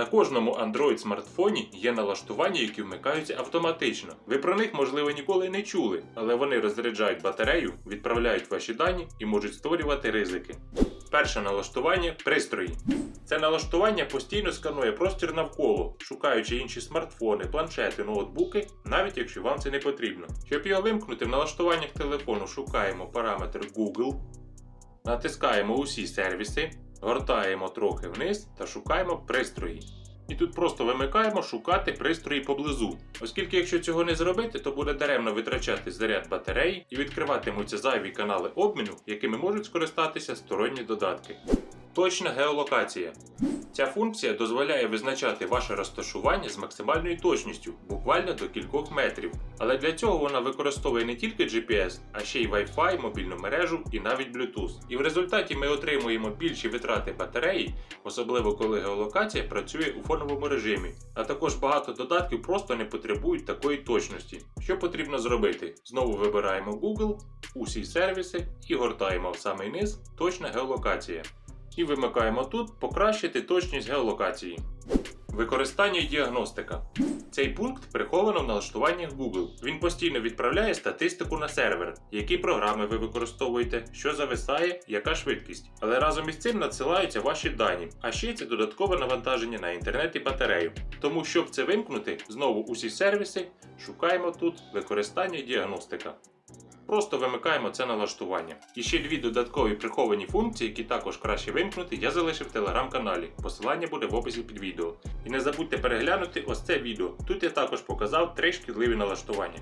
На кожному Android смартфоні є налаштування, які вмикаються автоматично. Ви про них, можливо, ніколи не чули, але вони розряджають батарею, відправляють ваші дані і можуть створювати ризики. Перше налаштування пристрої. Це налаштування постійно сканує простір навколо, шукаючи інші смартфони, планшети, ноутбуки, навіть якщо вам це не потрібно. Щоб його вимкнути, в налаштуваннях телефону шукаємо параметр Google, натискаємо усі сервіси, гортаємо трохи вниз та шукаємо пристрої. І тут просто вимикаємо шукати пристрої поблизу, оскільки якщо цього не зробити, то буде даремно витрачати заряд батареї і відкриватимуться зайві канали обміну, якими можуть скористатися сторонні додатки. Точна геолокація. Ця функція дозволяє визначати ваше розташування з максимальною точністю, буквально до кількох метрів. Але для цього вона використовує не тільки GPS, а ще й Wi-Fi, мобільну мережу і навіть Bluetooth. І в результаті ми отримуємо більші витрати батареї, особливо коли геолокація працює у фоновому режимі. А також багато додатків просто не потребують такої точності. Що потрібно зробити? Знову вибираємо Google, усі сервіси і гортаємо в самий низ точна геолокація. І вимикаємо тут покращити точність геолокації. Використання і діагностика. Цей пункт приховано в налаштуваннях Google. Він постійно відправляє статистику на сервер, які програми ви використовуєте, що зависає, яка швидкість. Але разом із цим надсилаються ваші дані. А ще це додаткове навантаження на інтернет і батарею. Тому, щоб це вимкнути, знову усі сервіси шукаємо тут використання і діагностика. Просто вимикаємо це налаштування. І ще дві додаткові приховані функції, які також краще вимкнути, я залишив в телеграм-каналі. Посилання буде в описі під відео. І не забудьте переглянути ось це відео. Тут я також показав три шкідливі налаштування.